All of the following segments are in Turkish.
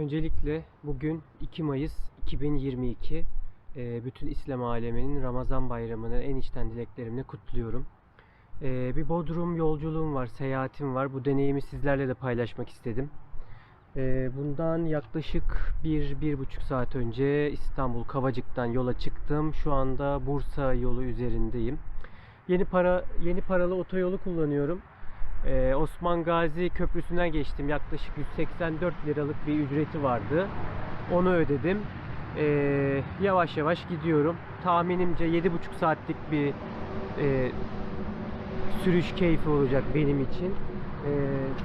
Öncelikle bugün 2 Mayıs 2022. Ee, bütün İslam aleminin Ramazan bayramını en içten dileklerimle kutluyorum. Ee, bir Bodrum yolculuğum var, seyahatim var. Bu deneyimi sizlerle de paylaşmak istedim. Ee, bundan yaklaşık 1-1,5 saat önce İstanbul Kavacık'tan yola çıktım. Şu anda Bursa yolu üzerindeyim. Yeni para yeni paralı otoyolu kullanıyorum. Ee, Osman Gazi Köprüsü'nden geçtim. Yaklaşık 184 liralık bir ücreti vardı. Onu ödedim. Ee, yavaş yavaş gidiyorum. Tahminimce 7,5 saatlik bir e, sürüş keyfi olacak benim için. Ee,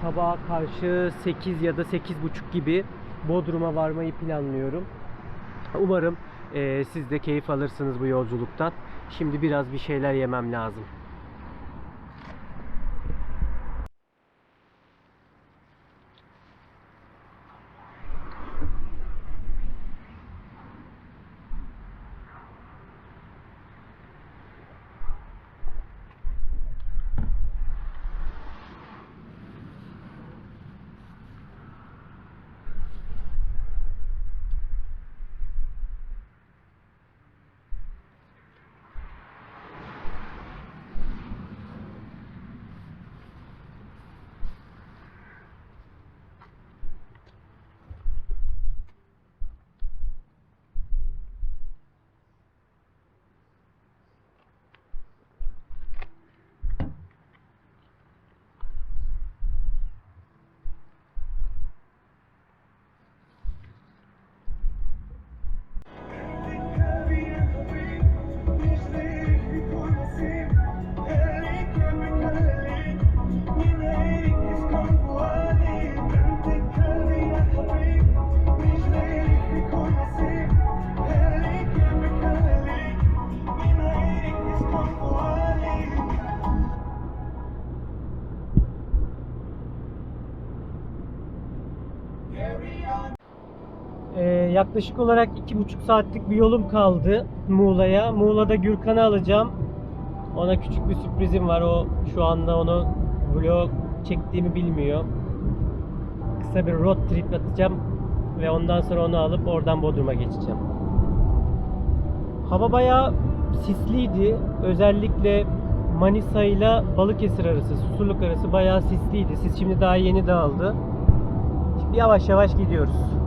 sabaha karşı 8 ya da 8.30 gibi Bodrum'a varmayı planlıyorum. Umarım e, siz de keyif alırsınız bu yolculuktan. Şimdi biraz bir şeyler yemem lazım. Yaklaşık olarak iki buçuk saatlik bir yolum kaldı Muğla'ya. Muğla'da Gürkan'ı alacağım. Ona küçük bir sürprizim var. O şu anda onu vlog çektiğimi bilmiyor. Kısa bir road trip atacağım ve ondan sonra onu alıp oradan Bodrum'a geçeceğim. Hava bayağı sisliydi. Özellikle Manisa ile Balıkesir arası, Susurluk arası bayağı sisliydi. Sis şimdi daha yeni dağıldı. Şimdi yavaş yavaş gidiyoruz.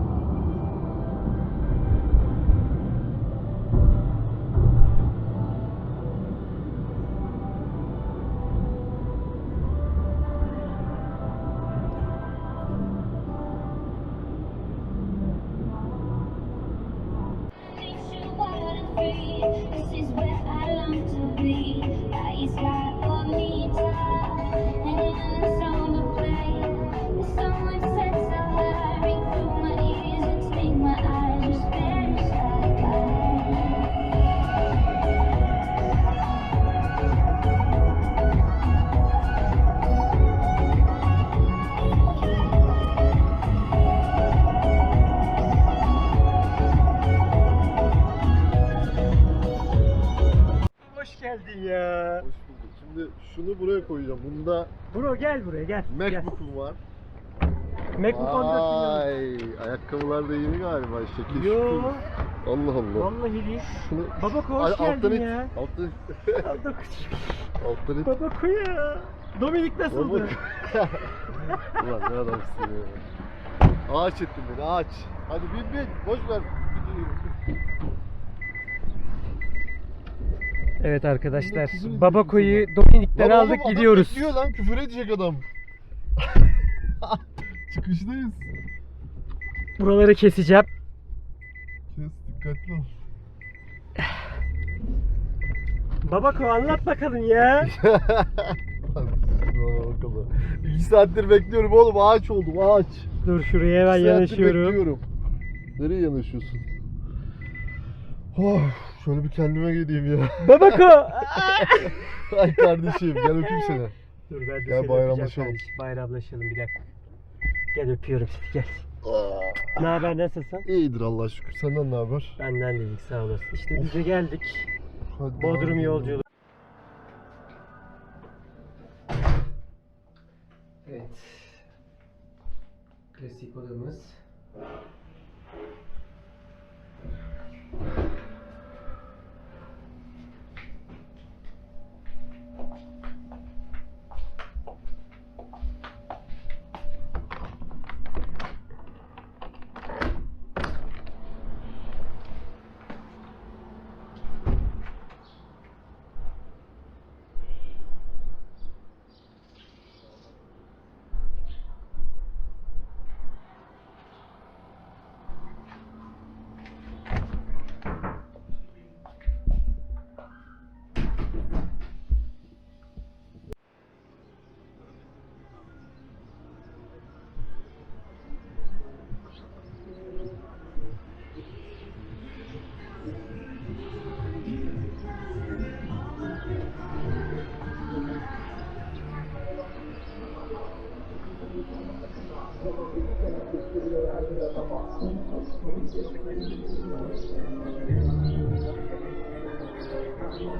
Bro gel buraya gel. gel. MacBook'um var. MacBook 14 milyon. Ay, ayakkabılar da yeni galiba. Şekil Yo. şükür. Allah Allah. Vallahi değil. Şunu Baba hoş Ay, alttan geldin it. ya. Alttan it. Baba Alttan it. Baba ya. Dominik nasıldı? Ulan ne adamsın ya. Ağaç ettin beni ağaç. Hadi bin bin. Boş ver. Evet arkadaşlar. Baba koyu. Dominik'ten Lan aldık oğlum, adam gidiyoruz. bekliyor lan küfür edecek adam. Çıkıştayız. Buraları keseceğim. Kes dikkatli ol. Babako anlat bakalım ya. Lan şuna bakalım. İki saattir bekliyorum oğlum ağaç oldum ağaç. Dur şuraya ben İki saattir yanaşıyorum. bekliyorum. Nereye yanaşıyorsun? Oh, şöyle bir kendime geleyim ya. Babako. Ay kardeşim gel öpeyim seni. Dur ben de Gel seni bayramlaşalım. öpeceğim kardeşim. Bayramlaşalım bir dakika. Gel öpüyorum seni gel. Aa, Ne haber nasılsın? İyidir Allah şükür. Senden ne haber? Benden dedik sağ olasın. İşte biz de geldik. Hadi Bodrum abi. yolculuğu. Evet. Klasik odamız. Bana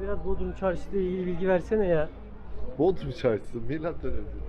biraz Bodrum Çarşısı ile ilgili bilgi versene ya. Bodrum çarşısı milattan önce.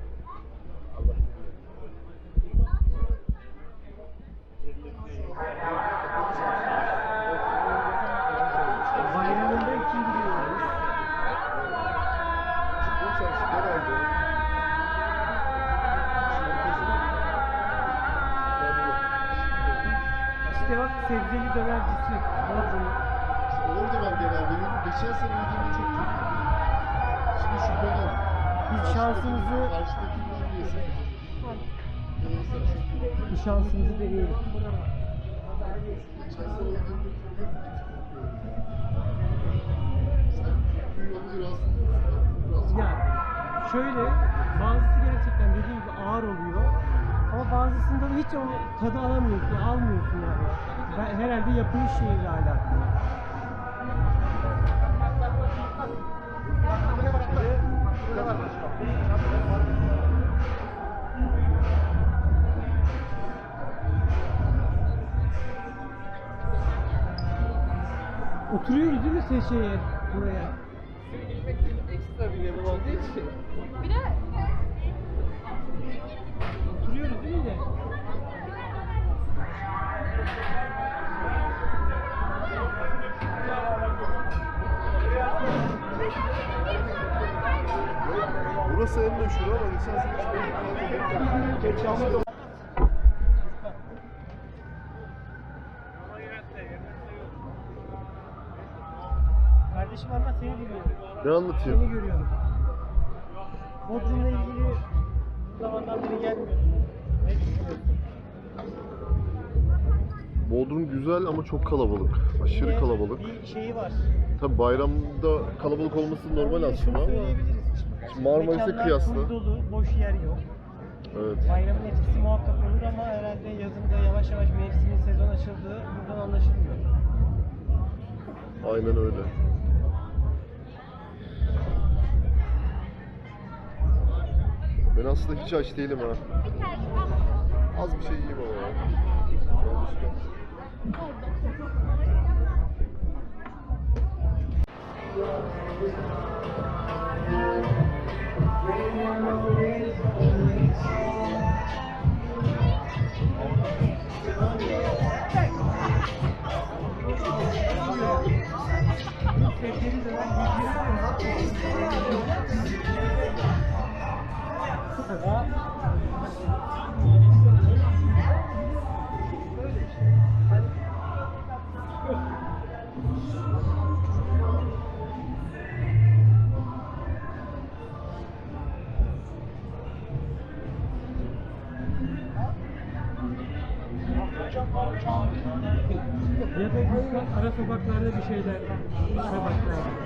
Oturuyoruz değil mi Seçe'ye buraya? Ekstra bir level olduğu için. Oturuyoruz değil mi de? Burası en meşhur ama sene hiç böyle bir tane Ne Seni anlatayım? görüyorum. Bodrum'la ilgili zamandan beri gelmiyordun. Ne düşünüyorsun? Bodrum güzel ama çok kalabalık. Aşırı Yine kalabalık. Bir şeyi var. Tabi bayramda kalabalık olması normal Şunu aslında ama söyleyebiliriz. Şimdi Marmaris'e Mekanlar kıyasla. full dolu, boş yer yok. evet. Bayramın etkisi muhakkak olur ama herhalde yazında yavaş yavaş mevsimin sezon açıldığı buradan anlaşılmıyor. Aynen öyle. Ben aslında hiç aç değilim ha. Az bir şey yiyeyim ama ya. Yanlışlıkla. Ya da ara sokaklarda bir şeyler sokaklarda.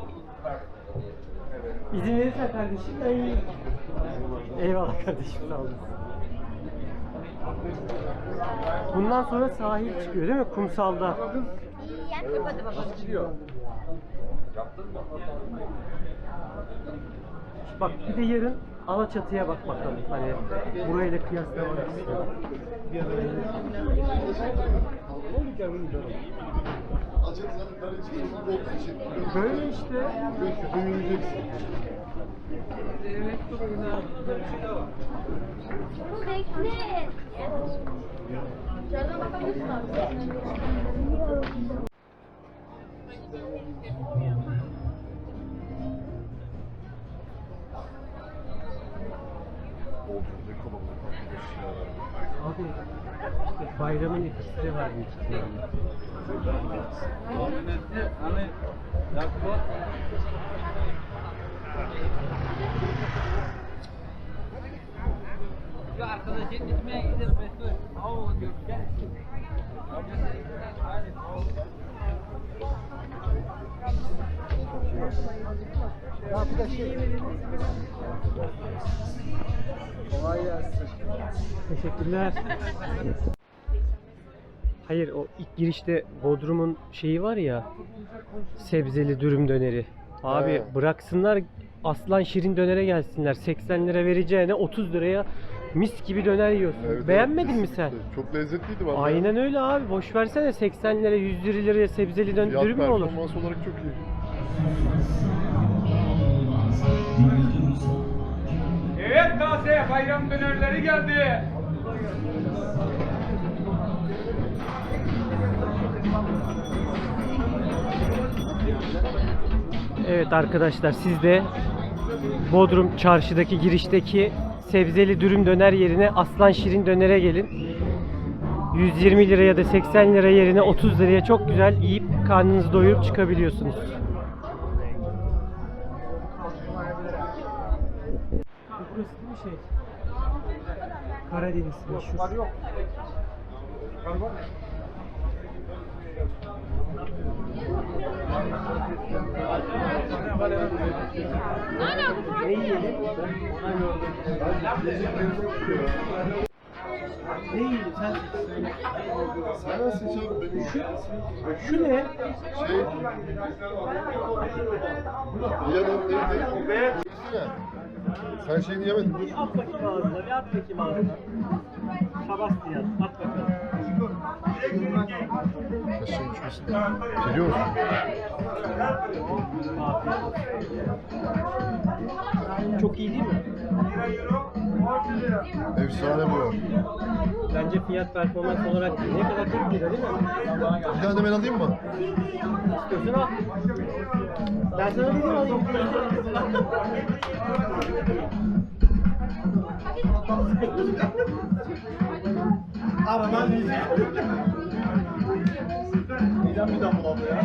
İzin verirsen kardeşim yiyeyim. Eyvallah kardeşim sağ olun. Bundan sonra sahil çıkıyor değil mi? Kumsalda. Bak bir de yarın Alaçatı'ya bak bakalım. Hani burayla kıyaslamak istiyorum. Böyle işte. Gökyüzü yürüyeceksin. Evet çok güzel. Bekle. Bodrum'da kalabalık ya. Abi bayramın etkisi de var büyük ihtimalle. Hani yakma. Ya arkadaşın gitmeye gidelim Mesut. Au diyor gel. Kolay gelsin. Teşekkürler. Hayır o ilk girişte Bodrum'un şeyi var ya sebzeli dürüm döneri. Abi He. bıraksınlar aslan şirin dönere gelsinler. 80 lira vereceğine 30 liraya mis gibi döner yiyorsun. Evet, Beğenmedin mi sen? Çok lezzetliydi valla. Aynen öyle abi. Boş versene 80 lira 100 liraya sebzeli dön Fiyat dürüm mü olur? performans olarak çok iyi. Evet taze bayram dönerleri geldi. Evet arkadaşlar siz de Bodrum çarşıdaki girişteki sebzeli dürüm döner yerine aslan şirin dönere gelin. 120 lira ya da 80 lira yerine 30 liraya çok güzel yiyip karnınızı doyurup çıkabiliyorsunuz. Mi şey? Karadeniz meşhur. yok. Ne yiyelim? Ne yiyelim sen içerim benim? Şu, Şu ne? şey... Yanım ne? Sen şeyini yemedin. Dur. At bakayım ağzına, bir at bakayım ağzına. Sebastian, at bakalım. Kaşığın uçmasın. Biliyor musun? Çok iyi değil mi? Efsane bu. Bence fiyat performans olarak. Ne kadar 40 lira değil mi? Bir tane de ben alayım mı? İstiyorsan al. Ben sana dedim alayım. Aradan yiyeceğim. Midem daha bulandı ya.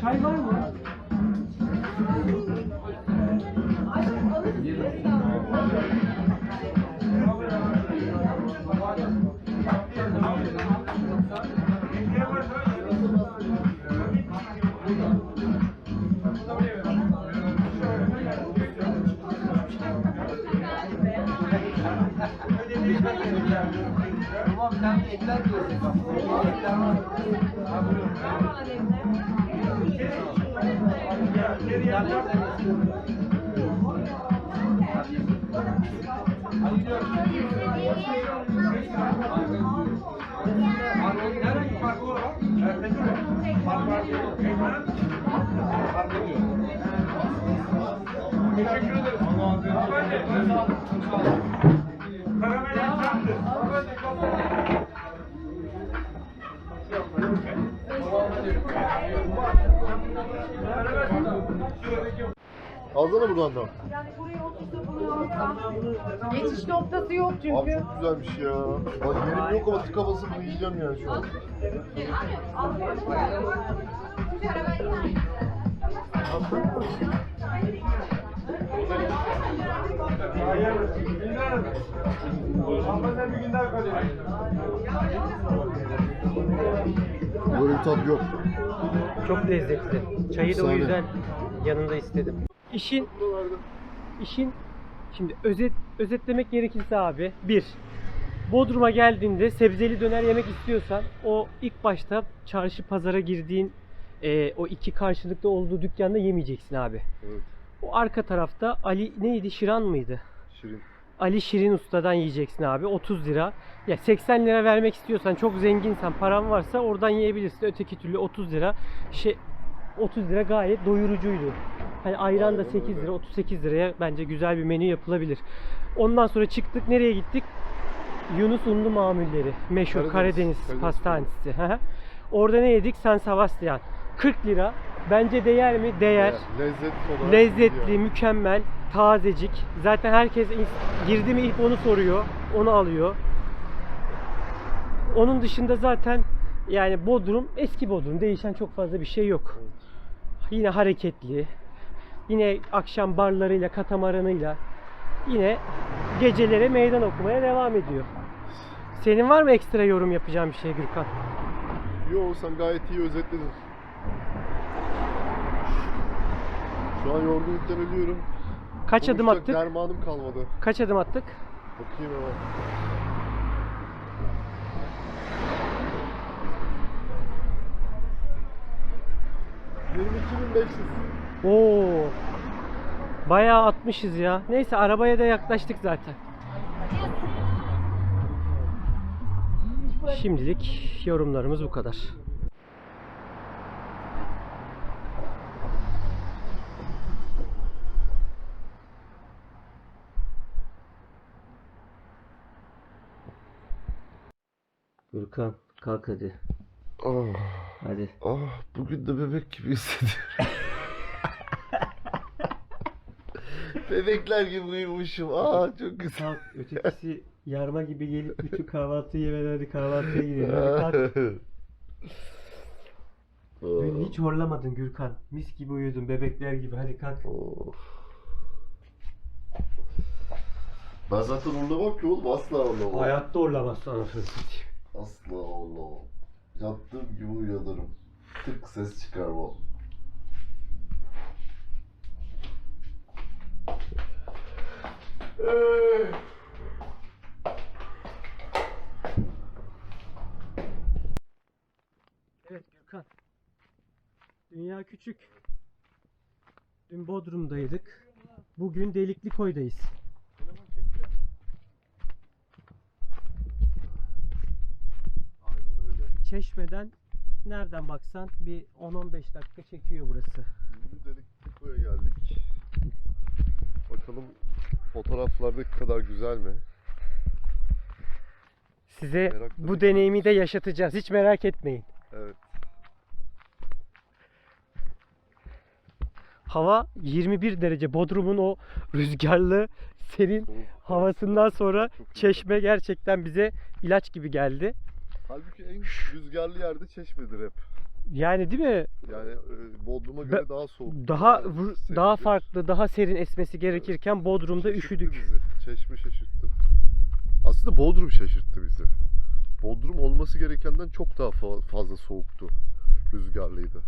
Çay var mı? Ekler diyorsun bak. Ekler var. Teşekkür ederim. Hanımefendi, sağ olun. Sağ olun. Karamel yapacağımdır. Alsana buradan da. Yani buraya otursa bunu alsam. Geçiş noktası yok Abi çünkü. çok güzelmiş ya. Bak yerim yok ama tık havası bunu yiyeceğim yani şu an. Hanımefendi bir gün daha kalıyor. Böyle bir tat yok. Çok lezzetli. Çayı da o Efsane. yüzden yanında istedim. İşin işin şimdi özet özetlemek gerekirse abi bir Bodrum'a geldiğinde sebzeli döner yemek istiyorsan o ilk başta çarşı pazara girdiğin e, o iki karşılıklı olduğu dükkanda yemeyeceksin abi. Evet. O arka tarafta Ali neydi? Şiran mıydı? Şirin. Ali Şirin Usta'dan yiyeceksin abi. 30 lira. Ya 80 lira vermek istiyorsan, çok zenginsen, paran varsa oradan yiyebilirsin. Öteki türlü 30 lira. Şey 30 lira gayet doyurucuydu. Hani ayran da Aynen 8 öyle. lira, 38 liraya bence güzel bir menü yapılabilir. Ondan sonra çıktık. Nereye gittik? Yunus Unlu Mamulleri. Meşhur Karadeniz, Karadeniz, Karadeniz Pastanesi. Orada ne yedik? San Sebastian. 40 lira. Bence değer mi? Değer. Lezzetli olarak Lezzetli, gidiyor. mükemmel, tazecik. Zaten herkes girdi mi ilk onu soruyor, onu alıyor. Onun dışında zaten yani Bodrum eski Bodrum. Değişen çok fazla bir şey yok. Yine hareketli. Yine akşam barlarıyla, katamaranıyla yine gecelere meydan okumaya devam ediyor. Senin var mı ekstra yorum yapacağın bir şey Gürkan? Yo sen gayet iyi özetledin. Şu an yorgunluktan ölüyorum. Kaç adım Konuşacak attık? dermanım kalmadı. Kaç adım attık? Bakayım hemen. ...22.500. Oo. Bayağı atmışız ya. Neyse arabaya da yaklaştık zaten. Şimdilik yorumlarımız bu kadar. Gürkan kalk hadi. Ah, Hadi. ah, bugün de bebek gibi hissediyorum. Bebekler gibi uyumuşum. Aa çok güzel. Kalk ötekisi yarma gibi gelip bütün kahvaltı yemeden hadi kahvaltıya gidelim. Hadi kalk. Dün hiç horlamadın Gürkan. Mis gibi uyudun bebekler gibi. Hadi kalk. Of. Ben zaten horlamam ki oğlum asla horlamam. Hayatta horlamazsın anasını satayım. Asla horlamam. Yattığım gibi uyanırım. Tık ses çıkarmam. Evet Gürkan. Dünya küçük. Dün Bodrum'daydık. Bugün Delikli Koy'dayız. Aynen öyle. Çeşmeden nereden baksan bir 10-15 dakika çekiyor burası. Ünlü Delikli geldik. Bakalım fotoğraflardaki kadar güzel mi? Size Merakla bu deneyimi de yaşatacağız. Hiç merak etmeyin. Evet. Hava 21 derece. Bodrum'un o rüzgarlı, serin havasından sonra çeşme gerçekten bize ilaç gibi geldi. Halbuki en rüzgarlı yerde çeşmedir hep. Yani değil mi? Yani e, Bodrum'a göre Be- daha soğuk. Daha vur- daha farklı, daha serin esmesi gerekirken Bodrum'da Şaşırttı üşüdük. Bizi. Çeşme şaşırttı. Aslında Bodrum şaşırttı bizi. Bodrum olması gerekenden çok daha fa- fazla soğuktu. Rüzgarlıydı.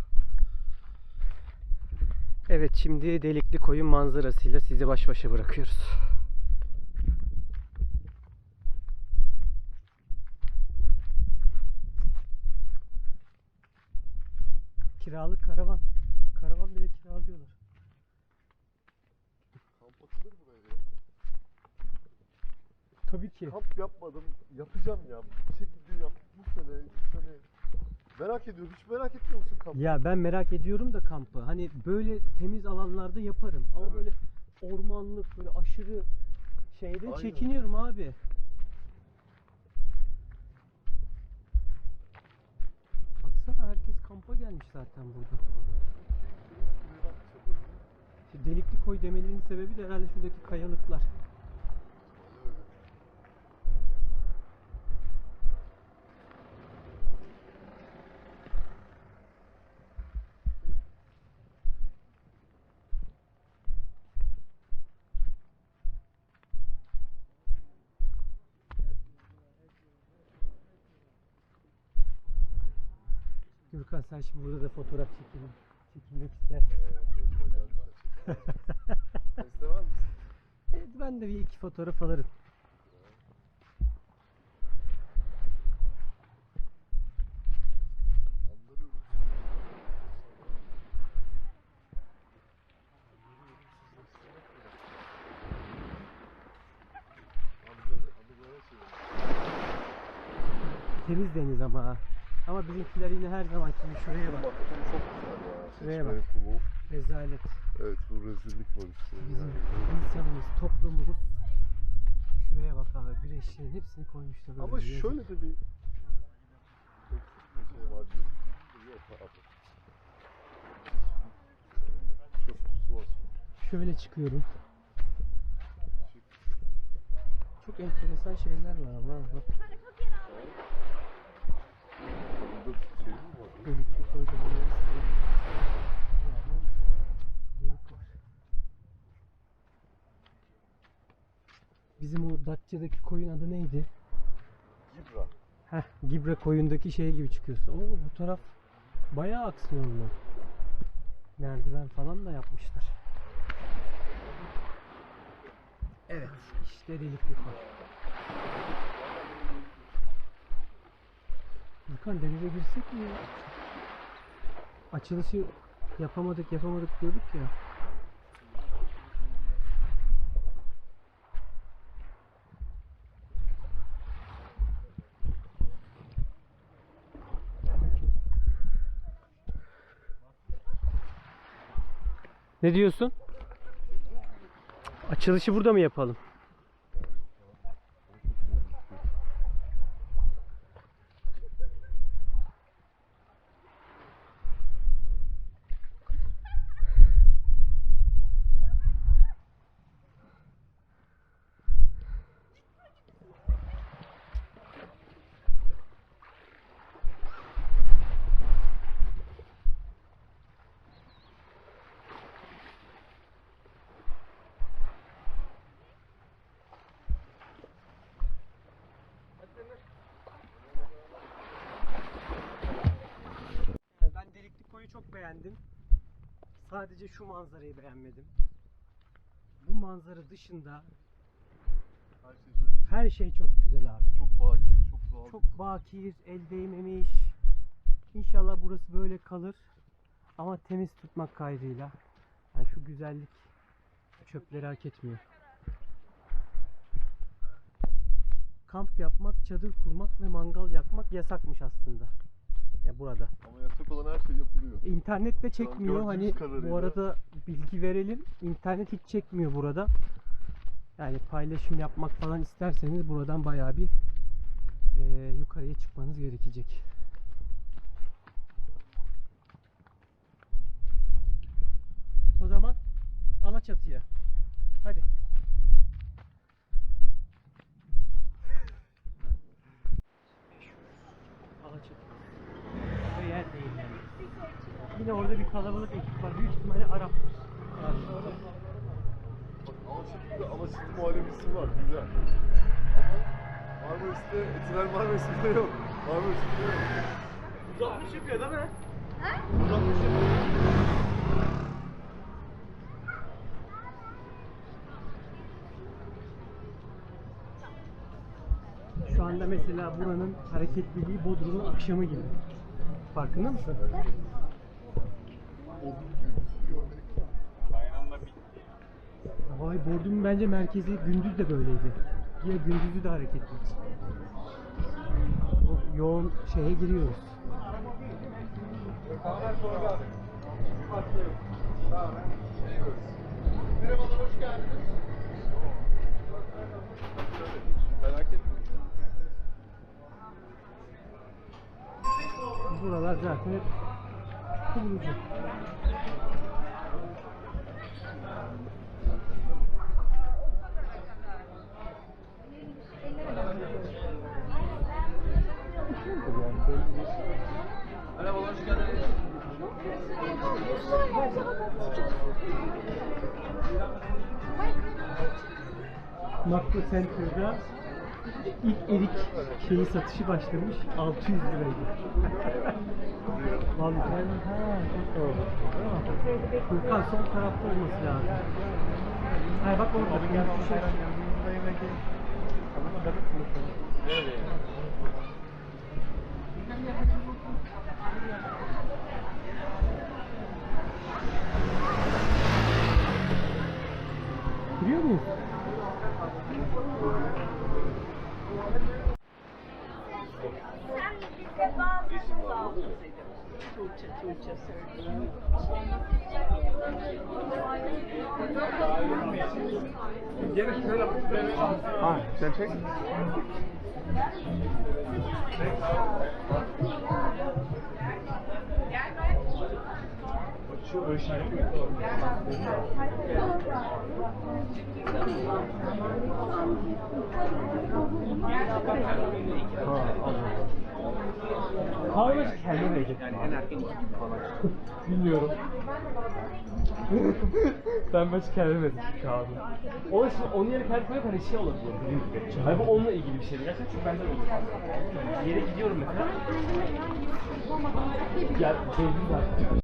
Evet şimdi Delikli Koyun manzarasıyla sizi baş başa bırakıyoruz. Kiralık karavan. Karavan bile kiralıyorlar. Kamp atılır buraya ya. Tabii ki. Kamp yapmadım. Yapacağım ya. Bir şekilde yap. Bu sene, bu sene. Merak ediyorum. Hiç merak etmiyor musun kamp? Ya ben merak ediyorum da kampı. Hani böyle temiz alanlarda yaparım. Ama Evet. böyle ormanlık böyle aşırı şeyden Aynen. çekiniyorum abi. Baksana herkes kampa gelmiş zaten burada. Delikli koy demelerinin sebebi de herhalde şuradaki kayalıklar. Gürkan sen şimdi burada da fotoğraf çekin, çekilmek istersin. İstemez misin? Evet ben de bir iki fotoğraf alırım. Anlarım. temiz deniz ama ha. Ama bizimkiler yine her zaman gibi şuraya bak. Bak bu çok güzel ya. Şuraya bak. Rezalet. Evet bu rezillik var işte. Bizim Yani. insanımız, toplumumuz. Şuraya bak abi bir eşeğin hepsini koymuşlar. Ama. Yazık. şöyle de bir şey var diyor. Yok abi. Çöp kutusu var. Şöyle çıkıyorum. Çok enteresan şeyler var ama bak. Burada şey mi var? Delikli koyda böyle delik var. Bizim o Datça'daki koyun adı neydi? Gibra. Heh, Gibre koyundaki şey gibi çıkıyorsun. Oo bu taraf bayağı aksiyonlu. Merdiven falan da yapmışlar. Evet, işte delikli koy. Furkan denize girsek mi ya? Açılışı yapamadık yapamadık diyorduk ya. Ne diyorsun? Açılışı burada mı yapalım? Yani ben delikli koyu çok beğendim. Şu manzarayı beğenmedim. Bu manzara dışında Her şey çok, her şey çok güzel abi. çok bakir, çok doğal. Çok bakir, el değmemiş. İnşallah burası böyle kalır. Ama temiz tutmak kaydıyla. Yani şu güzellik çöpleri hak etmiyor. Kamp yapmak, çadır kurmak ve mangal yakmak yasakmış aslında. Ya burada. Ama yasak olan her şey yapılıyor. İnternette çekmiyor. Hani kadarıyla. bu arada bilgi verelim. İnternet hiç çekmiyor burada. Yani paylaşım yapmak falan isterseniz buradan bayağı bir eee, yukarıya çıkmanız gerekecek. O zaman Alaçatı'ya. Hadi. Alaçatı. Ve yer değil yani. Yine orada bir kalabalık ekip var. Büyük ihtimalle Arap. Bak Alaçatı'da Alaçatı muhallebisi var, güzel. Ama Marmaris'te, Etiler Marmaris'te yok. Marmaris'te yok. Uzatmış yapıyor değil mi? Uzatmış yapıyor. Şu anda mesela buranın hareketliliği Bodrum'un akşamı gibi. Farkında mısın? Vay Bodrum'un bence merkezi gündüz de böyleydi. Yine gündüzü de hareketli. O yoğun şeye giriyoruz. Merhabalar, hoş geldiniz. Buralar zaten hep kumlucu. Merhaba, hoş geldiniz. Makro Center'da ilk erik şeyi satışı başlamış 600 liraydı. Vallahi ha çok doğru. Furkan sol tarafta olması lazım. Hayır bak orada. bir şey. Biliyor muyuz? Ha, sen çek. Şu ölçüleri Kahve kendi verecek. Yani en erken. Bilmiyorum. ben kendime verdim kahve. O şimdi onun yerine kendi koyup hani şey olabilir. Hayır bu onunla ilgili bir şey. Gerçekten çünkü benden olur. Bir yere gidiyorum mesela. Ya belli zaten.